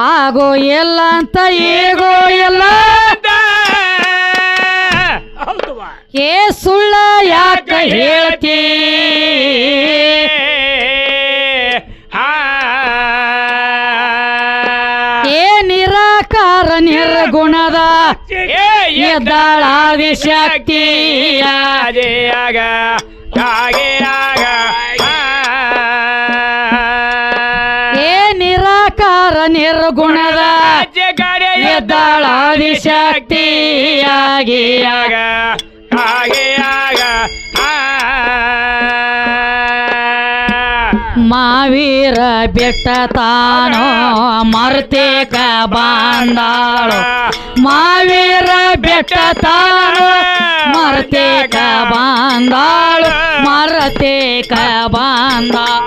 ಆಗೋ ಎಲ್ಲ ಅಂತ ಹೇಗೋ ಎಲ್ಲ. ಏ ಸುಳ್ಳ ಯಾಕ ಹೇಳ್ತಿ ನಿರಾಕಾರ ನಿರ್ಗುಣದ ಎದ್ದಾಳ ವಿಶಕ್ತಿಯ ಏ ನಿರಾಕಾರ ನಿರ್ಗುಣದ ಎದ್ದಾಳ ಶಕ್ತಿಯಾಗಿ ಮಾವೀರ ಬೆಟ್ಟ ತಾನೋ ಮರ್ತೇಕ ಬಾಂದಾಳು ಮಾವೀರ ಬೆಟ್ಟ ತಾನೋ ಮರ್ತೇಕ ಬಾಂದಾಳು ಮರ್ತೇಕ ಬಾಂದಾಳು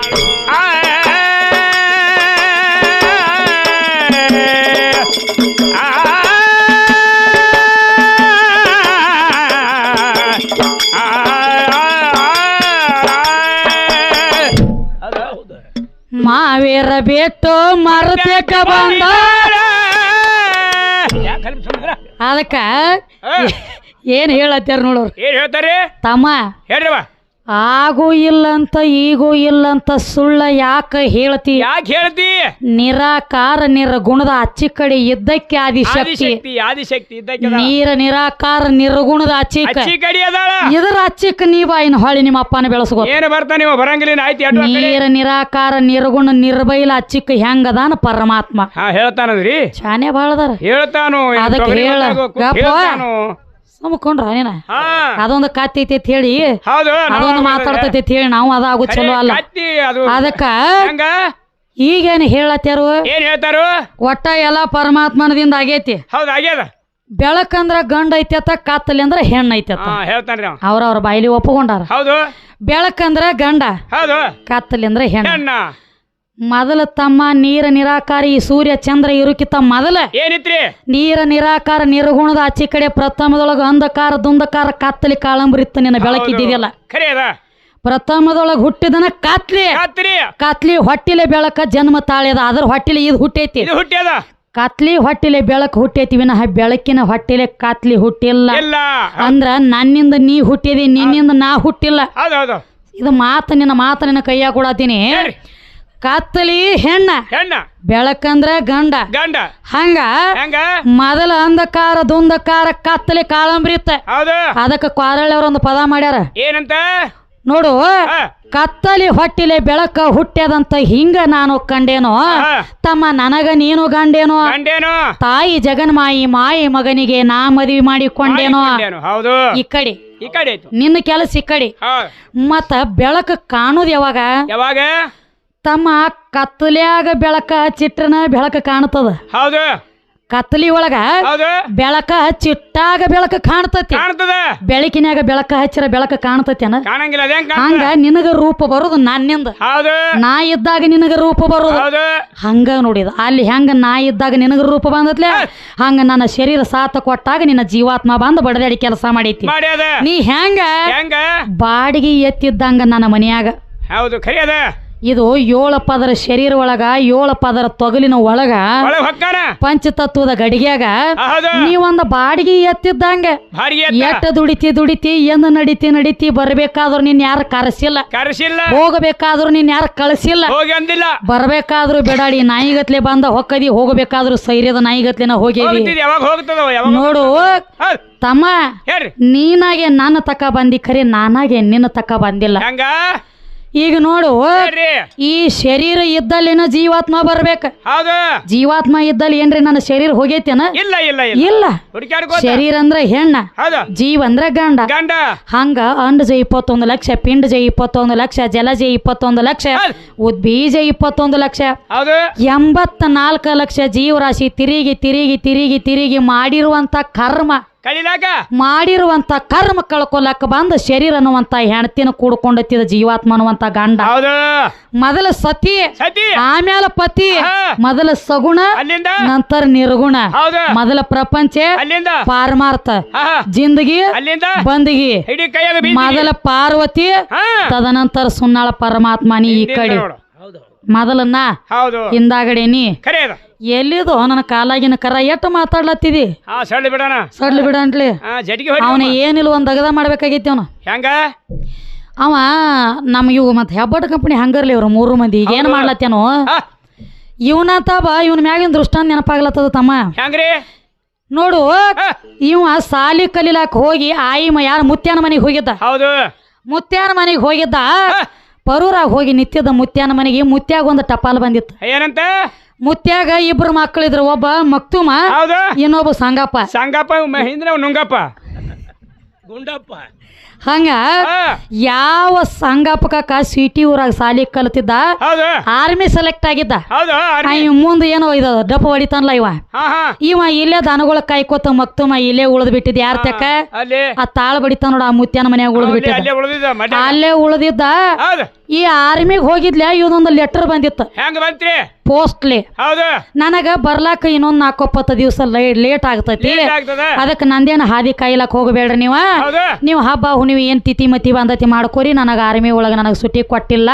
ಮಾವೀರ ಬೆಟ್ಟು ಮರತೇಕ ಬಂದ. ಅದಕ್ಕ ಏನ್ ಹೇಳತ್ತಾರ ನೋಡೋರು? ಏನ್ ಹೇಳ್ತಾರೆ? ತಮ್ಮ. ಹೇಳ್ರವ ಆಗೂ ಇಲ್ಲಂತ ಈಗೂ ಇಲ್ಲಂತ ಸುಳ್ಳ ಯಾಕ ಹೇಳ್ತಿ? ಯಾಕೆ ಹೇಳ್ತಿ? ನಿರಾಕಾರ ನಿರ್ಗುಣದ ಅಚ್ಚಿ ಕಡೆ ಇದ್ದಕ್ಕೆ ಆದಿಶಕ್ತಿ. ಆದಿಶಕ್ತಿ ಆದಿಶಕ್ತಿ ಇದ್ದಕ್ಕೆ. ನೀರ ನಿರಾಕಾರ ನಿರ್ಗುಣದ ಅಚ್ಚಿಕ. ಅಚ್ಚಿ ಕಡಿ ಅದಾಳ. ಇದರ ಅಚ್ಚಿಕ ನೀವ ಇನ್ ಹೊಳಿ ನಿಮ್ಮ ಅಪ್ಪನ ಬೆಳೆಸ್ಕೋ. ಏನು ಬರ್ತಾ ನೀವು? ಬರಂಗಿಲ್ಲ ಆಯ್ತು ನೀರ ನಿರಾಕಾರ ನಿರ್ಗುಣ ನಿರ್ಬೈಲ ಅಚ್ಚಿಕ ಹೆಂಗದಾನ ಪರಮಾತ್ಮ. ಹಾ ಹೇಳ್ತಾನದ್ರಿ. ಶಾನೆ ಬಾಳದಾರ ಹೇಳ್ತಾನು ಅದಕ್ಕೆ ತೊಗರಿ ಹೇಳ. ಹೊಲ್ದಾಗ ಕೂತ್ ಗಪ್ಪ. ಹೇಳ್ತಾನು. ಸುಮ್ಕೊಂಡ್ರ ನೀನ? ಹಾ. ಅದೊಂದು ಕತ್ತಿ ಐತಿ ಅಂತ ಹೇಳಿ ಹೌದು ಅದೊಂದು ಮಾತಾಡ್ತೈತಿ ಅಂತ ಹೇಳಿ ನಾವು ಅದಾಗು ಚಲೋ ಅಲ್ಲ. ಕತ್ತಿ ಅದು. ಅದಕ್ಕ ಹಂಗ? ಈಗೇನು ಹೇಳತ್ತಾರು ಏನ್ ಹೇಳ್ತಾರು? ಒಟ್ಟ ಎಲ್ಲ ಪರಮಾತ್ಮನದಿಂದ ಆಗೈತಿ. ಹೌದು ಆಗ್ಯದ. ಬೆಳಕಂದ್ರ ಗಂಡ ಐತ್ಯತ ಕತ್ತಲಿ ಅಂದ್ರ ಹೆಣ್ಣು ಐತ್ಯತ. ಹಾ ಹೇಳ್ತಾನ್ರಿ ಅವ ಅವ್ರವ್ರ ಬಾಯಿಲಿ ಒಪ್ಪಿಕೊಂಡಾರ ಹೌದು. ಬೆಳಕಂದ್ರ ಗಂಡ ಹೌದು. ಕತ್ತಲಿ ಅಂದ್ರ ಹೆಣ್ಣು. ಹೆಣ್ಣ? ಮೊದಲ ತಮ್ಮ ನೀರ ನಿರಾಕಾರ ಈ ಸೂರ್ಯ ಚಂದ್ರ ಇರುಕಿತ ಮೊದಲ. ಏನಿತ್ರಿ? ನೀರ ನಿರಾಕಾರ ನಿರ್ಗುಣದ ಆಚೆ ಕಡೆ ಪ್ರಥಮದೊಳಗ ಅಂಧಕಾರ ದುಂದಕಾರ ಕತ್ತಲಿ ಕಾಳಂಬರಿತ್ತು ನಿನ್ನ ಬೆಳಕಿದ್ದಿದೆಯಲ್ಲ. ಖರೇದ ಪ್ರಥಮದೊಳಗ ಹುಟ್ಟಿದನ ಕತ್ಲಿ. ಕತ್ಲಿ ಹೊಟ್ಟಿಲೆ ಬೆಳಕ ಜನ್ಮ ತಾಳ್ಯದ ಅದ್ರ ಹೊಟ್ಟಿಲೆ ಇದು ಹುಟ್ಟೈತಿ. ಹುಟ್ಟ್ಯದ ಕಾತ್ಲಿ ಹೊಟ್ಟಿಲೆ ಬೆಳಕು ಹುಟ್ಟೈತಿ ವಿನಃ ಬೆಳಕಿನ ಹೊಟ್ಟಿಲೆ ಕತ್ಲಿ ಹುಟ್ಟಿಲ್ಲ. ಅಂದ್ರ ನನ್ನಿಂದ ನೀ ಹುಟ್ಟಿದಿ ನಿನ್ನಿಂದ ನಾ ಹುಟ್ಟಿಲ್ಲ. ಇದು ಮಾತು ನಿನ್ನ ಮಾತು ನಿನ್ನ ಕೈಯಾಗ ಕೊಡತೀನಿ. ಕತ್ತಲಿ ಹೆಣ್ಣ. ಹೆಣ್ಣ. ಬೆಳಕಂದ್ರ ಗಂಡ. ಗಂಡ. ಹಂಗ ಹೆಂಗ? ಮೊದಲ ಅಂಧಕಾರ ದುಂದಕಾರ ಕತ್ತಲಿ ಕಾಳಂಬ್ರಿತ್ತ ಹೌದು. ಅದಕ್ಕ ಕ್ವಾರಳ್ಳಿ ಒಂದು ಪದ ಮಾಡ್ಯಾರ. ಏನಂತ? ನೋಡು ಕತ್ತಲಿ ಹೊಟ್ಟಿಲೆ ಬೆಳಕ ಹುಟ್ಟ್ಯದಂತ ಹಿಂಗ ನಾನು ಕಂಡೇನೋ? ತಮ್ಮ ನನಗ ನೀನು ಗಂಡೇನೋ? ಗಂಡೇನೋ? ತಾಯಿ ಜಗನ್ಮಾಯಿ ಮಾಯಿ ಮಗನಿಗೆ ನಾ ಮದ್ವಿ ಮಾಡಿಕೊಂಡೇನೋ ಈ ಕಡೆ. ನಿನ್ನ ಕೆಲಸ ಈ ಕಡೆ. ಮತ್ತ ಬೆಳಕ ಕಾಣುದು ಯಾವಾಗ? ಯಾವಾಗ? ತಮ್ಮ ಕತ್ತಲ್ಯಾಗ ಬೆಳಕ ಚಿಟ್ಟನ ಬೆಳಕ ಕಾಣ್ತದ. ಹೌದು. ಕತ್ತಲಿ ಒಳಗ ಬೆಳಕ ಚಿಟ್ಟಾಗ ಬೆಳಕ ಕಾಣ್ತತಿ. ಬೆಳಕಿನಾಗ ಬೆಳಕ ಹಚ್ಚಿರ ಬೆಳಕ ಕಾಣ್ತತೇನ? ಹಂಗ ನಿನಗ ರೂಪ ಬರುದು ನನ್ನಿಂದ. ನಾ ಇದ್ದಾಗ ನಿನಗ ರೂಪ ಬರುದು. ಹಂಗ ನೋಡಿದ. ಅಲ್ಲಿ ಹೆಂಗ ನಾ ಇದ್ದಾಗ ನಿನಗ ರೂಪ ಬಂದತ್ಲೆ? ಹಂಗ ನನ್ನ ಶರೀರ ಸಾಥ ಕೊಟ್ಟಾಗ ನಿನ್ನ ಜೀವಾತ್ಮ ಬಂದು ಬಡದಾಡಿ ಕೆಲಸ ಮಾಡೈತಿ. ನೀ ಹೆಂಗ? ಬಾಡಿಗೆ ಎತ್ತಿದ್ದಂಗ ನನ್ನ ಮನೆಯಾಗ. ಹೌದು ಖರಿ ಇದು ಏಳು ಪದರ ಶರೀರ ಒಳಗ ಏಳು ಪದರ ತೊಗಲಿನ ಒಳಗ ಪಂಚತತ್ವದ ಗಡಿಗ್ಯಾಗ ನೀ ನೀವೊಂದ ಬಾಡಿಗೆ ಎತ್ತಿದ್ದಂಗ. ಎಟ್ಟ ದುಡಿತಿ ದುಡಿತಿ ಎಂದು ನಡಿತಿ ನಡಿತಿ ಬರ್ಬೇಕಾದ್ರು ನೀನ್ ಯಾರು ಕರೆಸಿಲ್ಲ. ಕರೆಸಿಲ್ಲ. ಹೋಗಬೇಕಾದ್ರು ನೀನ್ ಯಾರು ಕಳಿಸಿಲ್ಲ. ಬರ್ಬೇಕಾದ್ರೂ ಬೇಡಾಡಿ ನಾಯಿಗತ್ಲೆ ಬಂದ ಹೊಕ್ಕದಿ ಹೋಗಬೇಕಾದ್ರು ಸೈರ್ಯದ ನಾಯಿಗತ್ಲೆನ ಹೋಗ್ತದ? ನೋಡು ತಮ್ಮ ನೀನಾಗೆ ನನ್ನ ತಕ ಬಂದಿ ಖರೆ ನಾನಾಗೆ ನಿನ್ನ ತಕ ಬಂದಿಲ್ಲ. ಈಗ ನೋಡು ಈ ಶರೀರ ಇದ್ದಲ್ಲಿನ ಜೀವಾತ್ಮ ಬರ್ಬೇಕ. ಜೀವಾತ್ಮ ಇದ್ದಲ್ಲಿ ಏನ್ರಿ ನನ್ನ ಶರೀರ ಹೋಗೈತೇನ? ಇಲ್ಲ ಇಲ್ಲ ಇಲ್ಲ. ಶರೀರ ಅಂದ್ರ ಹೆಣ್ಣ ಜೀವ ಅಂದ್ರ ಗಂಡ. ಹಂಗ ಅಂಡಜ ಇಪ್ಪತ್ತೊಂದು ಲಕ್ಷ ಪಿಂಡ ಜೈ ಇಪ್ಪತ್ತೊಂದು ಲಕ್ಷ ಜಲ ಜೈ ಇಪ್ಪತ್ತೊಂದು ಲಕ್ಷ ಉದ್ ಉದ್ಬೀಜ ಇಪ್ಪತ್ತೊಂದು ಲಕ್ಷ. ಎಂಬತ್ತ ನಾಲ್ಕು ಲಕ್ಷ ಜೀವರಾಶಿ ತಿರುಗಿ ತಿರುಗಿ ತಿರುಗಿ ತಿರುಗಿ ಮಾಡಿರುವಂತ ಕರ್ಮ. ಕಳಿಲಾಕ ಮಾಡಿರುವಂತ ಕರ್ಮ ಕಳ್ಕೊಲಕ್ಕ ಬಂದ ಶರೀರ ಅನ್ನುವಂತ ಹೆಣತಿನ ಕೂಡ್ಕೊಂಡತ್ತಿದ ಜೀವಾತ್ಮ ಅನ್ನುವಂತ ಗಂಡ. ಹೌದು. ಮೊದಲ ಸತಿ ಸತಿ. ಆಮೇಲೆ ಪತಿ ಮೊದಲ ಸಗುಣ ಅಲ್ಲಿಂದ? ನಂತರ ನಿರ್ಗುಣ. ಹೌದು. ಮೊದಲ ಪ್ರಪಂಚ ಅಲ್ಲಿಂದ? ಪಾರಮಾರ್ಥ. ಜಿಂದಗಿ ಅಲ್ಲಿಂದ? ಬಂದಗಿ. ಹಿಡಿ ಕೈಯಾಗ ಬೀಸಿ. ಮೊದಲ ಪಾರ್ವತಿ ಹಾ. ತದನಂತರ ಸುನ್ನಾಳ ಪರಮಾತ್ಮನಿ ಈ ಕಡೆ. ನೋಡು. ಮೊದಲನ್ನ ಹೌದು. ಹಿಂದಾಗಡೆ ನೀ ಖರೆ ಅದ ಎಲ್ಲಿದು ನನ್ನ ಕಾಲಾಗಿನ ಕರ ಎಟ್ಟು ಮಾತಾಡ್ಲತ್ತಿದಿ? ಹಾ ಸಳ್ಳಿ ಬಿಡೋಣ. ಸಡ್ಲಿ ಬಿಡ ಅಂಟ್ಲಿ. ಹಾ ಜಟಿಗೆ ಹೊಡಿ ಅವನ ಏನಿಲ್ಲ ಒಂದ್ ಅಗದ ಮಾಡ್ಬೇಕಾಗೈತಿ ಅವನು. ಹೆಂಗ? ಅವ ನಮ್ಮ ಇವು ಮತ್ತೆ ಹೆಬ್ಬಟ್ ಕಂಪನಿ ಹಂಗರ್ಲಿ ಇವ್ರು ಮೂರು ಮಂದಿ. ಈಗ ಏನ್ ಮಾಡ್ಲತ್ತೇನೋ ಇವನ ಇವನತ ಬಾ ಇವನ್ ಮ್ಯಾಗಿನ ದೃಷ್ಟಾಂತ ನೆನಪಾಗ್ಲತ್ತದ ತಮ್ಮ. ಹೆಂಗ್ರಿ? ನೋಡು. ಇವ ಸಾಲಿ ಕಲಿಲಾಕ ಹೋಗಿ ಆಯಿ ಮ ಯಾರ ಮುತ್ಯಾನ ಮನೆಗೆ ಹೋಗಿದ್ದ? ಹೌದು. ಮುತ್ಯಾನ ಮನೆಗೆ ಹೋಗಿದ್ದ. ಪರೂರಾಗ ಹೋಗಿ ನಿತ್ಯದ ಮುತ್ಯಾನ ಮನೆಗೆ ಮುತ್ಯಾಗ ಒಂದು ಟಪಾಲ್ ಬಂದಿತ್ತು. ಏನಂತ? ಮುತ್ಯಾಗ ಇಬ್ರು ಮಕ್ಕಳಿದ್ರು ಒಬ್ಬ ಮಕ್ತುಮ ಹೌದು. ಇನ್ನೊಬ್ಬ ಸಂಗಪ್ಪ. ಸಂಗಪ್ಪ ಮಹೇಂದ್ರ ಹಿಂದಿನ ನುಂಗಪ್ಪ. ಗುಂಡಪ್ಪ. ಹಂಗ ಯಾವ ಸಂಗಪ್ಪ ಕಾಕ ಸಿಟಿ ಊರಾಗ ಸಾಲಿ ಕಲ್ತಿದ್ದ? ಆರ್ಮಿ ಸೆಲೆಕ್ಟ್ ಆಗಿದ್ದ. ಇವ್ ಮುಂದೆ ಏನೋ ಇದು ಡಪ್ಪ ಹೊಡಿತಾನಲ್ಲ ಇವ? ಇವ ಇಲ್ಲೇ ದನಗಳ ಕಾಯ್ಕೋತ ಮಕ್ತುಮ ಇಲ್ಲೇ ಉಳ್ದ್ ಬಿಟ್ಟಿದ್ ಯಾರ ತೆಕ್ಕ? ಆ ತಾಳ ಬಡಿತಾನ ನೋಡ ಆ ಮುತ್ಯಾನ ಮನ್ಯಾಗ ಉಳ್ದ್ ಬಿಟ್ಟ ಬಿಟ್ಟಿದ್ದ. ಅಲ್ಲೇ ಉಳಿದಿದ್ದ ಈ ಆರ್ಮಿಗೆ ಹೋಗಿದ್ಲ ಇವನೊಂದು ಲೆಟರ್ ಬಂದಿತ್ತು. ಪೋಸ್ಟ್ಲಿ ನನಗ ಬರ್ಲಾಕ ಇನ್ನೊಂದ್ ನಾಲ್ಕೊಪ್ಪತ್ತು ದಿವಸ ಲೇಟ್ ಆಗ್ತೈತಿ. ಅದಕ್ಕೆ ನಂದೇನು ಹಾದಿ ಕಾಯಿಲಕ್ ಹೋಗಬೇಡ್ರಿ ನೀವ? ನೀವು ಹಬ್ಬ ಹುಣ್ಣಿಮೆ ಏನ್ ತಿಥಿ ಮತಿ ಬಂದತಿ ಮಾಡ್ಕೋರಿ ನನಗೆ ಆರ್ಮಿ ಒಳಗೆ ನನಗೆ ಸುಟ್ಟಿ ಕೊಟ್ಟಿಲ್ಲ.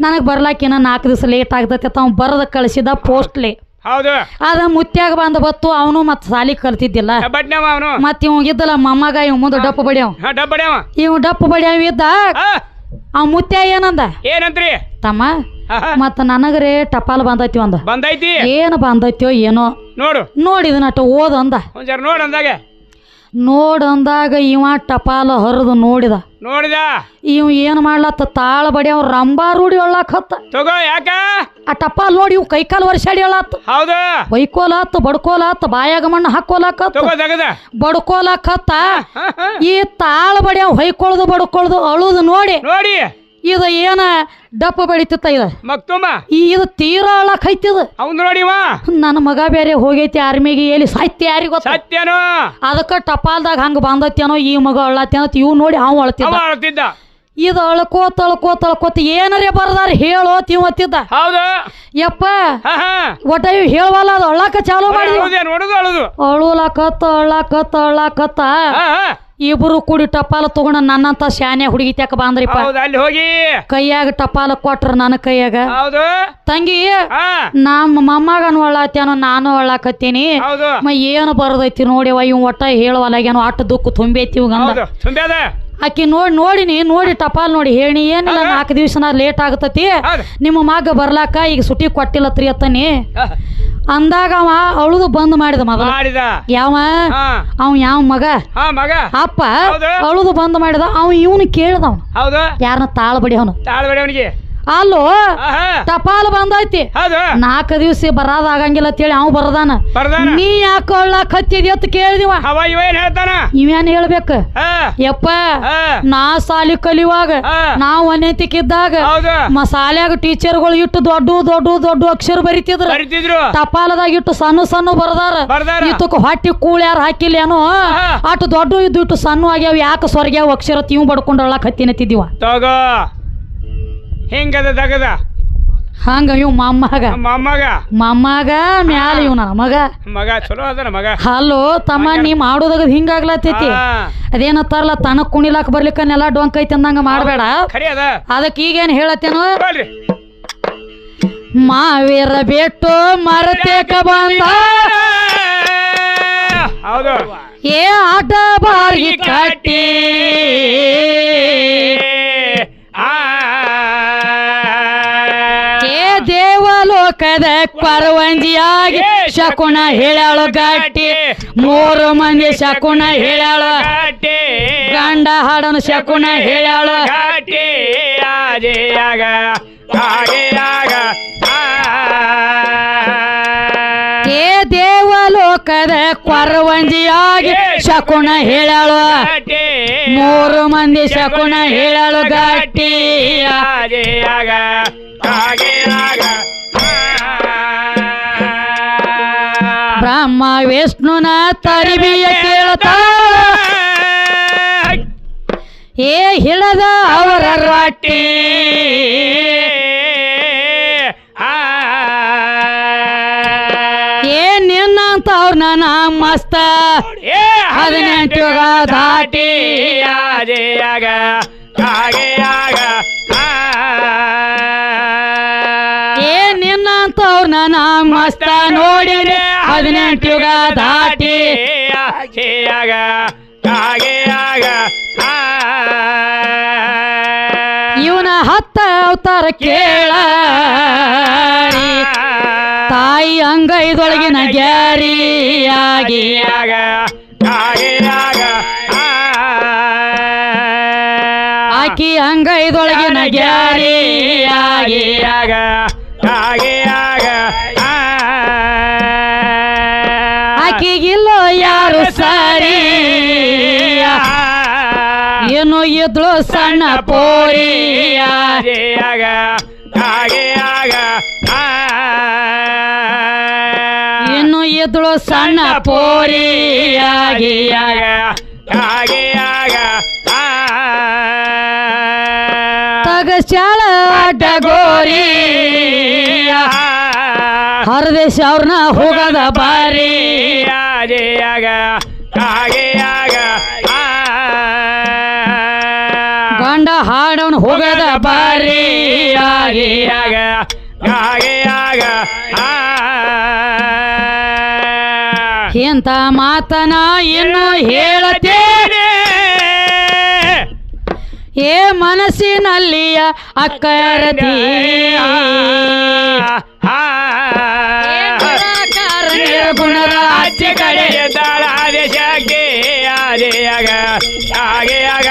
ನನಗೆ ಬರ್ಲಾಕಿನ ನಾಲ್ಕು ದಿವಸ ಲೇಟ್ ಆಗ್ತೈತಿ ತಾವ್ ಬರದ ಕಳಿಸಿದ ಪೋಸ್ಟ್ಲಿ. ಅದ ಮುತ್ಯಾಗ ಬಂದ ಬತ್ತು ಅವನು ಮತ್ತೆ ಸಾಲಿ ಕಲ್ತಿದ್ದಿಲ್ಲ. ಮತ್ ಇವ್ ಇದ್ದಲ್ಲ ಮಮ್ಮಗ ಇವ್ ಮುಂದೆ ಡಪ್ಪು ಬಡಿಯವ್. ಇವ್ ಡಪ್ಪು ಬಡಿಯವ್. ಇದ್ದ. ಆ. ಅವ್ ಮುತ್ಯ ಏನಂದ? ಏನಂತ್ರಿ? ತಮ್ಮ. ಮತ್ತ ನನಗರೇ ಟಪಾಲ್ ಬಂದೈತಿ ಒಂದ. ಬಂದೈತಿ? ಏನು ಬಂದೈತ್ಯೋ ಏನೋ. ನೋಡು. ನೋಡಿದ ನಟ ಓದಂದ ಅಂದ. ಜರ ನೋಡ್ ಅಂದಾಗ. ನೋಡಂದಾಗ ಇವ ಟಪಾಲ ಹರಿದು ನೋಡಿದ. ನೋಡಿದ? ಇವ್ ಏನ್ ಮಾಡ್ಲತ್ತ ತಾಳ ಬಡಿ ಅವ್ ರಂಬಾ ರೂಢಿ ಒಳ್ಳಾಕ್ ಹತ್ತ. ತಗೋ ಯಾಕ? ಆ ಟಪಾಲ್ ನೋಡಿ ಇವ್ ಕೈಕಾಲ್ ವರ್ಷಾಡಿ ಹೇಳತ್ತ ಹೌದು. ಬೈಕೋಲಾತ್ ಬಡ್ಕೋಲಾತ್ ಬಾಯಾಗ ಮಣ್ಣು ಹಾಕೋಲಾಕತ್ತ ಬಡ್ಕೋಲಾಕತ್ತ. ಈ ತಾಳ ಬಡಿ ಅವ್ ಹೊಯ್ಕೊಳ್ದು ಬಡ್ಕೊಳ್ದು ಅಳುದು ನೋಡಿ. ನೋಡಿ. ಇದು ಏನ ಡಪ್ಪ ಬೆಳಿತಿತ್ತ ಇದು? ಈ ಇದು ತೀರಾ ಅಳಕ್ ಐತಿದ ಅವ್ನ್ ನೋಡಿವ ನನ್ನ ಮಗ ಬೇರೆ ಹೋಗೈತಿ ಆರ್ಮಿಗೆ ಎಲ್ಲಿ ಸಾಹಿತ್ಯ ಯಾರಿಗ ಸತ್ಯನು ಅದಕ್ಕ ಟಪಾಲ್ದಾಗ ಹಂಗ ಬಂದತ್ತೇನೋ ಈ ಮಗ ಅಳ್ಳತ್ತೇನೋ ಇವ್ ನೋಡಿ ಅವ್ ಅಳ್ತಿದ್ದ. ಅಳ್ತಿದ್ದ. ಇದು ಅಳ್ಕೋತ ಅಳ್ಕೋತ ಅಳ್ಕೋತ ಏನರೇ ಬರ್ದಾರ ಹೇಳೋ ತಿಂತಿದ್ದ ಹೌದು. ಯಪ್ಪ ಒಟ್ಟ ಇವ್ ಹೇಳವಲ್ಲ ಅದು ಅಳ್ಳಾಕ ಚಾಲೂ ಮಾಡಿ ಅಳುಲಕತ್ತ ಅಳ್ಳಾಕತ್ತ ಅಳ್ಳಾಕತ್ತ ಇಬ್ರು ಕೂಡಿ ಟಪಾಲ ತಗೊಂಡ ನನ್ನಂತ ಶಾನೆ ಹುಡುಗಿ ತಕ ಬಾಂದ್ರಿಪ್ಪ. ಹೌದು ಅಲ್ಲಿ ಹೋಗಿ. ಕೈಯಾಗ ಟಪಾಲ ಕೊಟ್ರ ನನ್ನ ಕೈಯಾಗ. ಹೌದು. ತಂಗಿ ನಮ್ಮ ಮೊಮ್ಮಗನ ಒಳ್ಳಾತ್ಯಾನೋ ನಾನು ಒಳ್ಳಾಕತ್ತೀನಿ. ಹೌದು. ಮ ಏನು ಬರದೈತಿ ನೋಡಿವ ಇವ್ ಒಟ್ಟ ಹೇಳವಲ್ಲಾಗ್ಯಾನೋ ಅಟ್ಟು ದುಃಖ ತುಂಬೈತಿ ಇವಂದ ಹೌದು ತುಂಬ್ಯಾದ. ಆಕಿ ನೋಡಿ ನೋಡಿನಿ ನೋಡಿ ಟಪಾಲ್ ನೋಡಿ ಹೇಳಿ ಏನಿಲ್ಲ ನಾಲ್ಕು ದಿವ್ಸನ ಲೇಟ್ ಆಗತತಿ. ಹೌದು. ನಿಮ್ಮ ಮಗ ಬರ್ಲಾಕ ಈಗ ಸುಟಿ ಕೊಟ್ಟಿಲ್ಲತ್ರಿ ಅತ್ತನಿ. ಅಂದಾಗ ಅವ ಅಳುದು ಬಂದ್ ಮಾಡಿದ ಮೊದಲ ಮಾಡಿದ. ಯಾವ? ಅವ ಯಾವ ಮಗ? ಮಗ. ಅಪ್ಪ ಅವಳದು ಅಳುದು ಬಂದ್ ಮಾಡಿದ ಅವ ಇವನು ಕೇಳ್ದ ಅವ್ನು ಹೌದು. ಯಾರನ್ನ ತಾಳ್ಬಡಿ ಅವನು ತಾಳ್ಬೇಡಿ ಅವನಿಗೆ ಅಲ್ಲೋ ಟಪಾಲು ಬಂದೈತಿ. ನಾಲ್ಕು ದಿವಸ ಬರಾದ ಆಗಂಗಿಲ್ಲ ಅಂತೇಳಿ ಅವ್ ಬರದಾನ. ನೀ ಯಾಕೆ ಅಳ್ಳಾಕ್ ಹತ್ತಿದಿ ಅಂತ ಕೇಳ್ದಿವ. ಇವೇನ್ ಹೇಳ್ಬೇಕ? ಯಪ್ಪ ನಾ ಸಾಲಿ ಕಲಿಯುವಾಗ ನಾ ನಾವ್ ಇದ್ದಾಗ ಹೌದು. ಮ ಸಾಲ್ಯಾಗ ಟೀಚರ್ಗಳು ಇಟ್ಟು ದೊಡ್ಡ ದೊಡ್ಡ ದೊಡ್ಡ ಅಕ್ಷರ ಬರಿತಿದ್ರ. ಟಪಾಲದಾಗ ಇಟ್ಟು ಸಣ್ಣ ಸಣ್ಣ ಬರ್ದಾರ. ಬರ್ದಾರ. ಇತ್ತಕ್ಕೆ ಹೊಟ್ಟಿ ಕೂಳ್ಯಾರ ಹಾಕಿಲ್ಲ ಏನೋ ಹಾ. ಅಷ್ಟು ದೊಡ್ಡ ಇದ್ದು ಇಟ್ಟು ಸಣ್ಣ ಆಗ್ಯಾವ ಯಾಕೆ ಸ್ವರ್ಗ್ಯಾವ ಅಕ್ಷರ ತೀವ್ ಬಡ್ಕೊಂಡು ಹತ್ತಿನತ್ತಿದ್ದೀವ. ಹಿಂಗದ ದಗದ? ಹಂಗ ಇವ್ ಮೊಮ್ಮಗ. ಮೊಮ್ಮಗ? ಮೊಮ್ಮಗ ಮ್ಯಾಲ ಇವ್ ಮಗ. ಮಗ ಚಲೋ ಅದನ ಮಗ? ಹಲೋ ತಮ್ಮ ನೀ ಮಾಡೋದಾಗ ಹಿಂಗಾಗ್ಲತ್ತೈತಿ ಅದೇನತ್ತಾರಲ್ಲ ತನಕ್ ಕುಣಿಲಾಕ ಬರ್ಲಿಕ್ಕನ್ನೆಲ್ಲ ಡೊಂಕ್ ಐತಿ ಅಂದಂಗ ಮಾಡಬೇಡ. ಖರಿ ಅದ. ಅದಕ್ಕೆ ಈಗೇನ್ ಹೇಳತ್ತೇನು? ಬರ್ರಿ. ಮಾವೀರ ಬಿಟ್ಟು ಮರತೇಕ ಬಂದ. ಹೌದು. ಏ ಆಟ ಬಾರಿ ಕಟ್ಟಿ. ದೇವಲೋಕದ ಪರವಂಜಿಯಾಗಿ ಶಕುನ ಹೇಳಾಳು ಗಟ್ಟಿ ಮೂರು ಮಂದಿ ಶಕುನ ಹೇಳಾಳು ಗಂಡ ಹಾಡನು ಶಕುನ ಹೇಳಾಳು ಘಾಟಿ. ಆಜೆಯಾಗ ಏ ದೇವಲೋಕದ ಕೊರವಂಜಿಯಾಗಿ ಶಕುನ ಹೇಳಾಳು ಮೂರು ಮಂದಿ ಶಕುನ ಹೇಳಾಳು ಗಟ್ಟಿ ಆಜೆಯಾಗ ಬ್ರಹ್ಮ ವಿಷ್ಣುನ ತರಿಬಿಯ ಕೇಳ್ತಾ. ಏ ಹಿಡದ ಅವರ ರಾಟಿ. ಏ ನಿನ್ನಂತ ಅವ್ರನ್ನ ನಾ ಮಸ್ತ. ಹದಿನೆಂಟು ದಾಟಿ. ಆಜೆಯಾಗ ಮಸ್ತ ನೋಡಿರಿ ಹದಿನೆಂಟು ಯುಗ ದಾಟಿ ಇವನ ಹತ್ತ ಅವತಾರ ಕೇಳ. ತಾಯಿ ಅಂಗೈದೊಳಗಿನ ಗ್ಯಾರಿಯಾಗಿ. ಆಗ ಕಾಗೆಯಾಗ ಆಕಿ ಅಂಗೈದೊಳಗಿನ ಗ್ಯಾರಿಯಾಗಿ. ಆಗ ಏನು ಸಣ್ಣ ಪೋರಿ. ಇನ್ನು ಇದ್ಳು ಸಣ್ಣ ಪೋರಿ ತಗಶಾಳ ಕಾಗೆಯಾಗ ತಗಸ್ಯಾಳ ಅಡ್ಡ ಗೋರಿ ಹರದೇಶ ಅವ್ರನ್ನ ಹೋಗದ ಬಾರಿ. ಆಗ ಹಾಡವನ್ ಹೋಗದ ಬಾರಿ. ಆಗಿ ಆಗ ಆಗ ಇಂಥ ಮಾತನ ಇನ್ನು ಹೇಳತೇನೆ. ಏ ಮನಸ್ಸಿನಲ್ಲಿಯ ಅಕ್ಕರತಿ ಗುಣರಾಜ್ಯ ಕಡೆ. ಎದ್ದಾಳಾದೆ ಶಾಖೆ ಆಗ ಆಗ ಆಗ